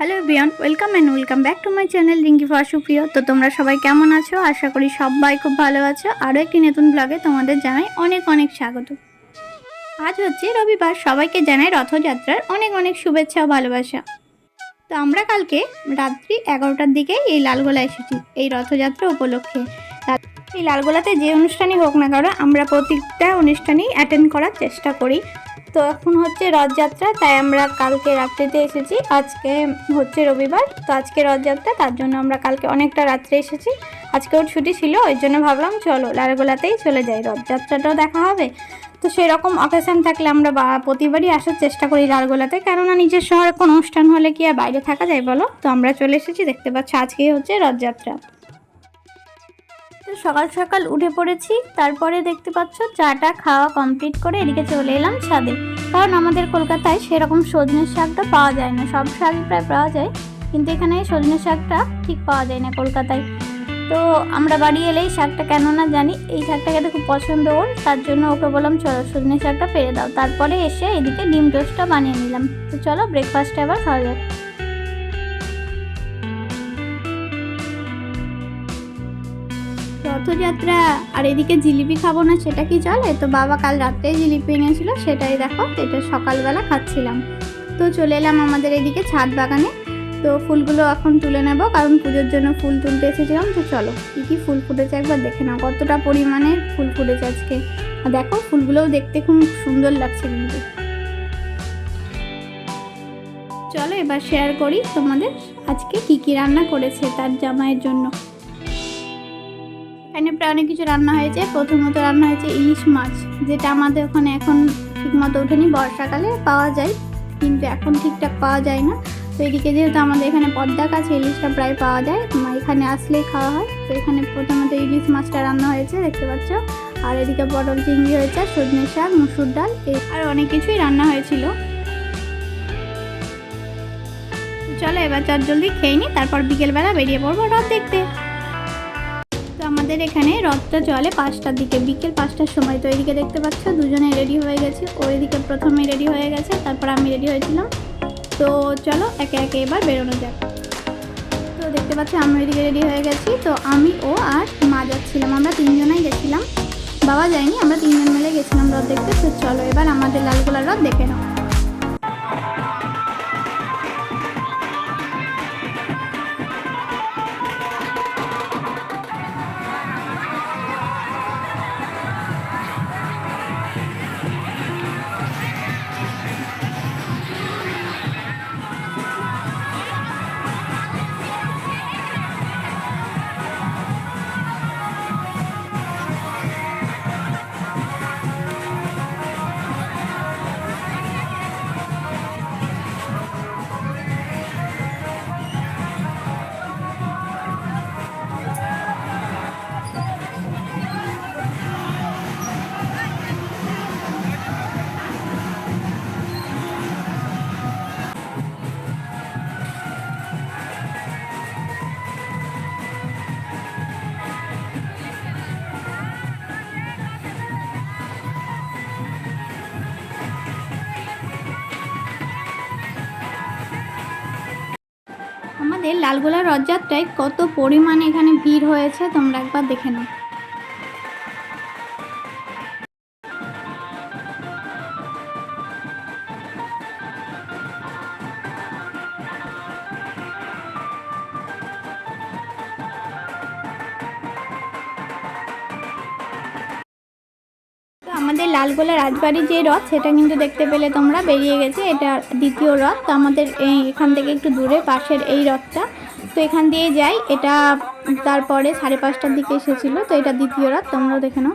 Hello বিয়ন welcome and welcome back to my channel Rinki ফাসুপ্রিয় তো তোমরা সবাই কেমন আছো? আশা করি সবাই খুব ভালো আছো। আরও একটি নতুন ব্লগে তোমাদের জানাই অনেক অনেক স্বাগত। আজ হচ্ছে রবিবার, সবাইকে জানাই রথযাত্রার অনেক অনেক শুভেচ্ছা ও ভালোবাসা। তো আমরা কালকে রাত্রি এগারোটার দিকে এই লালগোলা এসেছি, এই রথযাত্রা উপলক্ষে। এই লালগোলাতে যে অনুষ্ঠানই হোক না কারণ আমরা প্রত্যেকটা অনুষ্ঠানেই অ্যাটেন্ড করার চেষ্টা করি। তো এখন হচ্ছে রথযাত্রা, তাই আমরা কালকে রাত্রিতে এসেছি। আজকে হচ্ছে রবিবার, তো আজকে রথযাত্রা, তার জন্য আমরা কালকে অনেকটা রাত্রে এসেছি। আজকেও ছুটি ছিল, ওই জন্য ভাবলাম চলো লালগোলাতেই চলে যাই। রথযাত্রাটাও দেখা হবে। তো সেরকম অকেশন থাকলে আমরা প্রতিবারই আসার চেষ্টা করি লালগোলাতে। কেননা নিজের শহরে কোনো অনুষ্ঠান হলে কি আর বাইরে থাকা যায় বলো? তো আমরা চলে এসেছি, দেখতে পাচ্ছ আজকেই হচ্ছে রথযাত্রা। তো সকাল সকাল উঠে পড়েছি, তারপরে দেখতে পাচ্ছ চাটা খাওয়া কমপ্লিট করে এদিকে চলে এলাম ছাদে। কারণ আমাদের কলকাতায় সেরকম সজনের শাকটা পাওয়া যায় না, সব শাকই প্রায় পাওয়া যায়। কিন্তু এখানে সজনের শাকটা ঠিক পাওয়া যায় না কলকাতায়। তো আমরা বাড়ি এলেই শাকটা কেন না জানি। এই শাকটা খেতে খুব পছন্দ ওর, তার জন্য ওকে বললাম, চলো সজনে শাকটা পেরে দাও। তারপরে এসে এদিকে ডিম টোস্টটা বানিয়ে নিলাম। তো চলো ব্রেকফাস্টে আবার খাওয়া যাক। রথযাত্রা, আর এদিকে জিলিপি খাব না, সেটা কি চলে? তো বাবা কাল রাত্রেই জিলিপি এনেছিল, সেটাই দেখো এটা সকালবেলা খাচ্ছিলাম। তো চলে এলাম আমাদের এদিকে ছাদ বাগানে। তো ফুলগুলো এখন তুলে নেব, কারণ পুজোর জন্য ফুল তুলতে এসেছিলাম, তো চলো কী কী ফুল ফুটেছে একবার দেখে নাও, কতটা পরিমাণে ফুল ফুটেছে আজকে। আর দেখো, ফুলগুলোও দেখতে খুব সুন্দর লাগছে কিন্তু। চলো এবার শেয়ার করি তোমাদের আজকে কি কি রান্না করেছে তার জামাইয়ের জন্য। এখানে প্রায় অনেক কিছু রান্না হয়েছে। প্রথমত রান্না হয়েছে ইলিশ মাছ, যেটা আমাদের ওখানে এখন ঠিকমতো ওঠেনি, বর্ষাকালে পাওয়া যায়, কিন্তু এখন ঠিকঠাক পাওয়া যায় না। তো এদিকে যেহেতু আমাদের এখানে পদ্মা কাছে ইলিশটা প্রায় পাওয়া যায় এখানে আসলেই খাওয়া হয়। তো এখানে প্রথমত ইলিশ মাছটা রান্না হয়েছে, দেখতে পাচ্ছ। আর এদিকে পটল চিংড়ি হয়েছে, সজনে শাক, মুসুর ডাল আর অনেক কিছুই রান্না হয়েছিল। চলো এবার চট জলদি খেয়ে নিই তারপর বিকেলবেলা বেরিয়ে পড়ব রথ দেখতে। তো আমাদের এখানে রথটা চলে পাঁচটার দিকে, বিকেল পাঁচটার সময়। তো এদিকে দেখতে পাচ্ছ দুজনে রেডি হয়ে গেছে। ও এদিকে প্রথমে রেডি হয়ে গেছে, তারপর আমি রেডি হয়েছিলাম। তো চলো একে একে এবার বেরোনো যাক। তো দেখতে পাচ্ছি আমি এদিকে রেডি হয়ে গেছি। তো আমি, ও আর মা যাচ্ছিলাম। আমরা তিনজনাই গেছিলাম। বাবা যায়নি, আমরা তিনজন মিলে গেছিলাম রথ দেখতে। তো চলো এবার আমাদের লালগোলার রথ দেখে নাও। আমাদের লালগোলা রথযাত্রায় কত পরিমাণে এখানে ভিড় হয়েছে তোমরা একবার দেখে নাও। লালগোলা রাজবাড়ি যে রথ, সেটা কিন্তু দেখতে পেলে তোমরা বেরিয়ে গেছে। এটা দ্বিতীয় রথ। তো আমাদের এখান থেকে একটু দূরে পাশের এই রথটা। তো এখান দিয়ে যাই। এটা তারপরে সাড়ে পাঁচটার দিকে এসেছিল। তো এটা দ্বিতীয় রথ। তোমরাও দেখে নাও।